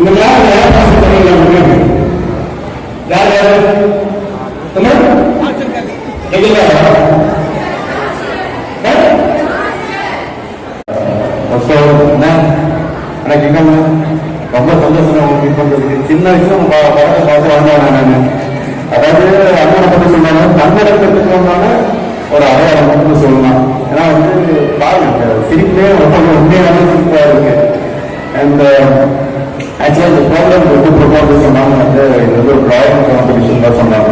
இந்த யார் யார் பாஸ் பண்ணிக்கலாம் யார் யார் தமிழ்? என்ன? எனக்கு எங்கம்மா ரொம்ப சந்தோஷம் உங்களுக்கு இப்போ சின்ன விஷயம் ப- படத்தை பார்த்து வந்தாங்க நான். அதாவது அண்ணனை பற்றி சொன்னாங்க தன்னடக்கத்துக்கு வந்தாங்க ஒரு அடையாளம் மட்டும் சொல்லலாம். ஏன்னா வந்து பாருங்க சிரிப்பே ரொம்ப உண்மையான சிரிப்பா இருக்கு. அண்ட் ஆக்சுவலாக இந்த ப்ரோக்ராம் வந்து ப்ரொபோசல் சொன்னாங்க வந்து இது வந்து ஒரு டிராயிங் காம்படிஷன் தான் சொன்னாங்க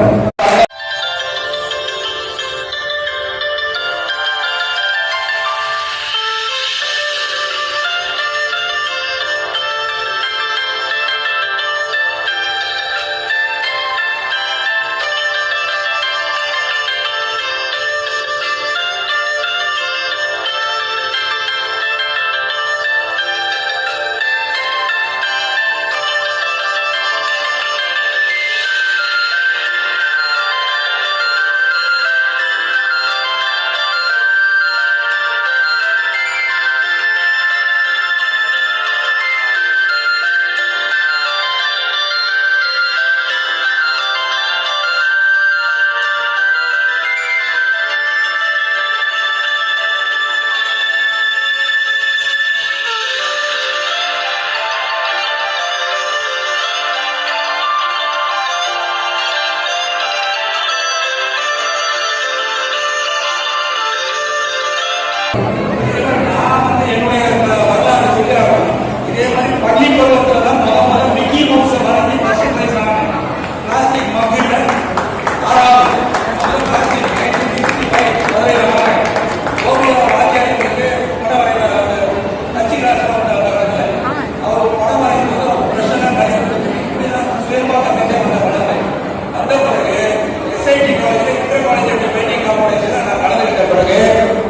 SIT college inter college painting competition நான் கலந்துக்கிட்ட பிறகு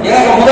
எனக்கு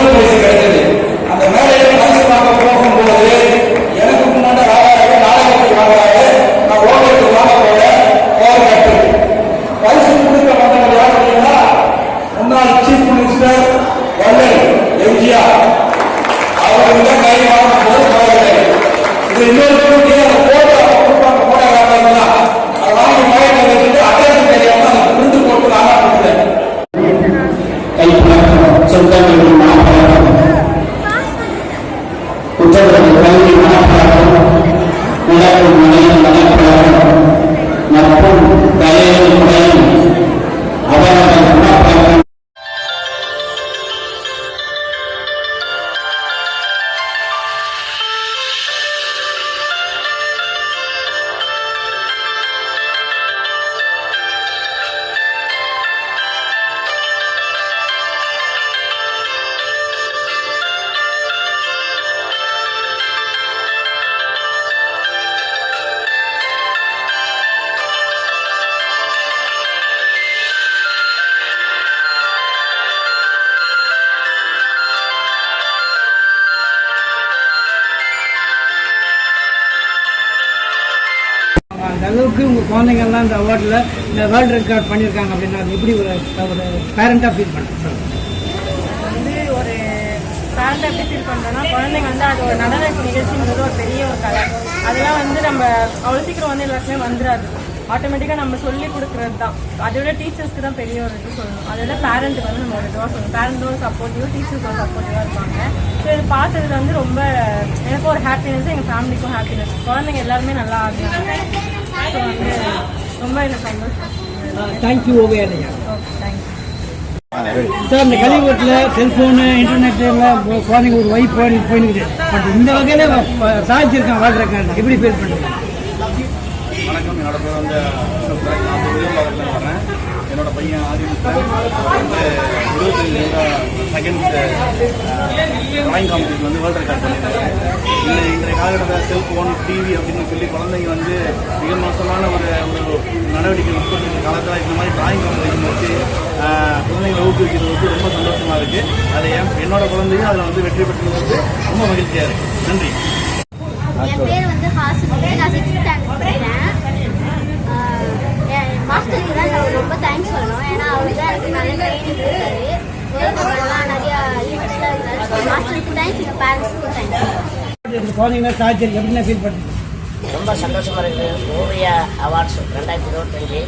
அளவுக்கு உங்கள் குழந்தைங்கள்லாம் இந்த அவார்டில் இந்த வேர்ல்டு ரெக்கார்ட் பண்ணியிருக்காங்க அப்படின்னா அது எப்படி ஒரு ஒரு பேரண்டாக ஃபீல் பண்ணுறேன் வந்து ஒரு பேரண்ட்டாக எப்படி ஃபீல் பண்ணுறோன்னா குழந்தைங்க வந்து அது ஒரு நடன நிகழ்ச்சிங்கிறது ஒரு பெரிய ஒரு கலை அதெல்லாம் வந்து நம்ம அவ்வளோ சீக்கிரம் வந்து எல்லாருக்குமே வந்துடாது ஆட்டோமேட்டிக்காக நம்ம சொல்லி கொடுக்குறது தான். அதோட டீச்சர்ஸ்க்கு தான் பெரிய ஒரு இது சொல்லணும். அதோட பேரண்ட்டுக்கு வந்து நம்ம ஒரு இதுவாக சொல்லணும். பேரண்ட்டும் சப்போர்ட்டிவ் டீச்சர்ஸ் ஒரு சப்போர்ட்டிவாக இருப்பாங்க. ஸோ இது பார்த்ததுல வந்து ரொம்ப எனக்கும் ஒரு ஹாப்பினஸ் எங்கள் ஃபேமிலிக்கும் ஹாப்பினஸ் குழந்தைங்க எல்லாருமே நல்லா ஆகுறாங்க ஸோ வந்து ரொம்ப எனக்கு சந்தோஷம் தேங்க்யூ ஓகே தேங்க்யூ சார் இந்த கலிவுட்டில் செல்ஃபோனு இன்டர்நெட் குழந்தைங்க ஒரு வைப் போய் பட் இந்த வகையில் சாதிச்சிருக்கான் வேர்ல்டு எப்படி ஃபீல் பண்ணுறேன் வணக்கம். என்னோட பேர் வந்து நான் திருவிழாவில் வரேன் என்னோட பையன் வந்து இருபத்தஞ்சு செகண்ட் டிராயிங் காம்படிஷன் வந்து வேர்ல்டு ரெக்கார்ட் பண்ணியிருக்காங்க. இல்லை இன்றைய காலகட்டத்தில் செல்ஃபோன் டிவி அப்படின்னு சொல்லி குழந்தைங்க வந்து மிக மோசமான ஒரு ஒரு நடவடிக்கை உட்பட்டு காலத்தில் இந்த மாதிரி டிராயிங் காம்படிஷன் வச்சு குழந்தைங்களை ஊக்குவிக்கிறது வந்து ரொம்ப சந்தோஷமாக இருக்குது அதை என் என்னோட குழந்தையும் அதில் வந்து வெற்றி பெற்றது வந்து ரொம்ப மகிழ்ச்சியாக இருக்குது நன்றி. என் பேர் வந்து ஹாசினி நான் சிக்ஸ்த் ஸ்டாண்டர்ட் படிக்கிறேன். மாஸ்டருக்கு தான் நான் ரொம்ப தேங்க்ஸ் சொல்லணும். ஏன்னா அவர் தான் எனக்கு நல்ல ட்ரைனிங் கொடுத்தாரு. வேர்ல்டுலாம் நிறைய குழந்தைங்க சார்ஜர் எப்படின்னா ஃபீல் பண்ணுறீங்க? ரொம்ப சந்தோஷமா இருக்குது. ஓவியா அவார்ட்ஸ் ரெண்டாயிரத்தி இருபத்தஞ்சு.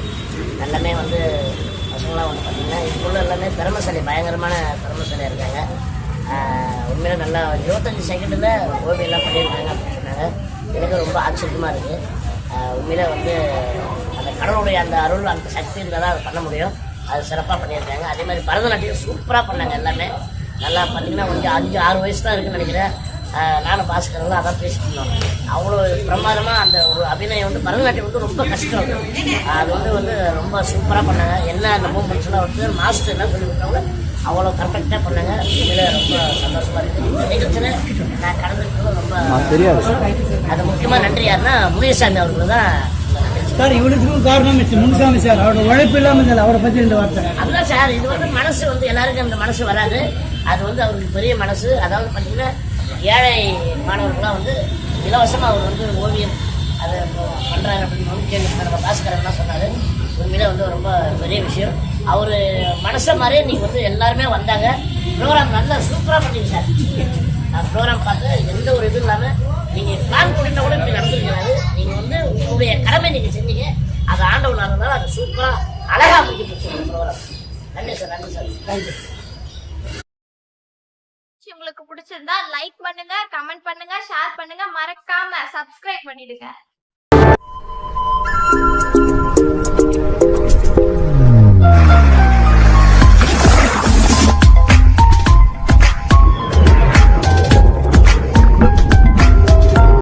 எல்லாமே வந்து பசங்களாம் வந்து பார்த்தீங்கன்னா இதுக்குள்ள எல்லாமே திறமசாலி பயங்கரமான திறமைசாலியாக இருக்காங்க. ஆஹ் உண்மையில நல்லா இருபத்தஞ்சு செகண்டில் ஓவியெல்லாம் பண்ணியிருக்காங்க அப்படின்னு சொன்னாங்க. எனக்கு ரொம்ப ஆச்சரியமாக இருக்குது உண்மையில் வந்து அந்த கடவுளுடைய அந்த அருள் அந்த சக்தி இருந்தால் தான் அதை பண்ண முடியும். அது சிறப்பாக பண்ணியிருக்காங்க. அதே மாதிரி பரதநாட்டியம் சூப்பராக பண்ணாங்க எல்லாமே. நல்லா பார்த்தீங்கன்னா கொஞ்சம் அஞ்சு ஆறு வயசு தான் இருக்குன்னு நினைக்கிறேன். நானும் பாஸ்கரெல்லாம் அதான் பேசிட்டு இருந்தோம் அவ்வளோ பிரமாதமாக அந்த ஒரு அபிநயம் வந்து பரதநாட்டியம் வந்து ரொம்ப கஷ்டம். அது. வந்து வந்து ரொம்ப சூப்பராக பண்ணாங்க. என்ன அந்த மூமெண்ட்ஸ்லாம் வந்து மாஸ்டர் என்ன சொல்லி கொடுத்தாங்க. அவ்வளோ பர்ஃபெக்டாக பண்ணாங்க. உண்மையில ரொம்ப சந்தோஷமாக இருக்குது இந்த நிகழ்ச்சியில் நான் கலந்துருக்கிறது ரொம்ப தெரியாது. அது முக்கியமாக நன்றி யாருன்னா முனியசாமி அவர்களுக்கு தான் இந்த சார் இவனுக்கும் காரணம் முனுசாமி சார் அவரோட உழைப்பு இல்லாமல் அவரை பற்றி ரெண்டு வார்த்தை. அதுதான் சார் இது வந்து மனசு வந்து எல்லாருக்கும் அந்த மனசு வராது. அது வந்து அவருக்கு பெரிய மனசு. அதாவது பார்த்தீங்கன்னா ஏழை மாணவர்களாக வந்து இலவசமாக அவர் வந்து ஓவியம் அதை பண்ணுறாரு அப்படின்னு வந்து கேள்வி நம்ம சொன்னார்? உண்மையிலே வந்து ரொம்ப பெரிய விஷயம். அவர் மனசை மாதிரியே நீங்கள் வந்து எல்லாருமே வந்தாங்க. ப்ரோக்ராம் நல்லா சூப்பராக பண்ணீங்க சார் நான் ப்ரோக்ராம் பார்த்து எந்த ஒரு இதுவும் இல்லாமல் நீங்கள் பிளான் பண்ணிட்ட கூட இப்படி நடந்துருக்கிறாரு நீங்கள் வந்து உங்களுடைய கடமை நீங்கள் செஞ்சீங்க. அது ஆண்டவன் இருந்தாலும் அது சூப்பராக அழகாக முடிக்கப்பட்டு ப்ரோக்ராம் நன்றி சார் நன்றி சார். தேங்க்யூ பிடிச்சிருந்தா லைக் பண்ணுங்க கமெண்ட் பண்ணுங்க ஷேர் பண்ணுங்க. மறக்காம சப்ஸ்கிரைப் பண்ணிடுங்க.